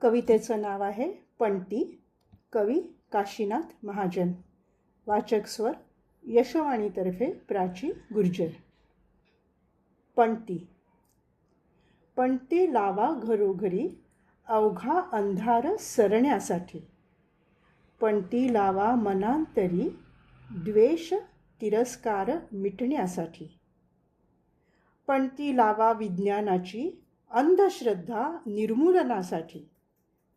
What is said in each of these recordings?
कवितेचं नाव आहे पणती कवी काशीनाथ महाजन. वाचक स्वर यशवाणीतर्फे प्राची गुर्जर. पणती. पणती लावा घरोघरी अवघा अंधार सरण्यासाठी. पणती लावा मनांतरी द्वेष तिरस्कार मिटण्यासाठी. पणती लावा विज्ञानाची अंधश्रद्धा निर्मूलनासाठी.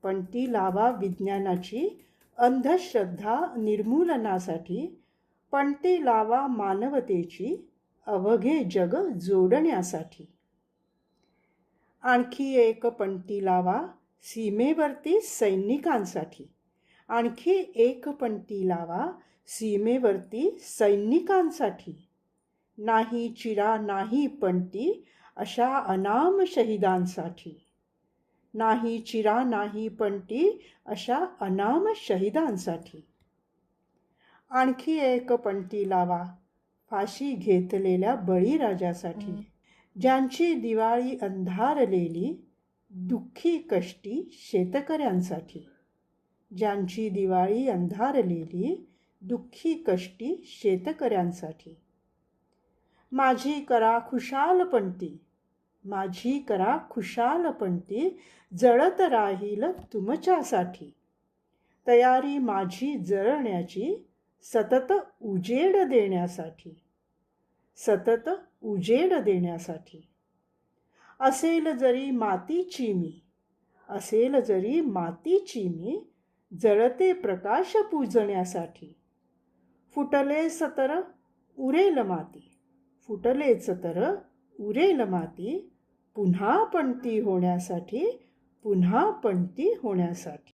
पण ती लावा विज्ञानाची अंधश्रद्धा निर्मूलनासाठी पण ते लावा मानवतेची अवघे जग जोडण्यासाठी. आणखी एक पणती लावा सीमेवरती सैनिकांसाठी. आणखी एक पणती लावा सीमेवरती सैनिकांसाठी. नाही चिरा नाही पणती अशा अनाम शहिदांसाठी. नाही चिरा नाही पणती अशा अनाम शहिदांसाठी. आणखी एक पणती लावा फाशी घेतलेल्या बळीराजासाठी ज्यांची दिवाळी अंधारलेली दुःखी कष्टी शेतकऱ्यांसाठी. ज्यांची दिवाळी अंधारलेली दुःखी कष्टी शेतकऱ्यांसाठी. माझी करा खुशाल पणती माझी करा खुशालपणती जळत राहील तुमच्यासाठी. तयारी माझी जळण्याची सतत उजेड देण्यासाठी. सतत उजेड देण्यासाठी. असेल जरी मातीची मी असेल जरी मातीची मी जळते प्रकाश पूजण्यासाठी. फुटले सतर उरेल माती फुटलेच तर उरेल माती पुन्हा पणती होण्यासाठी पुन्हा पणती होण्यासाठी.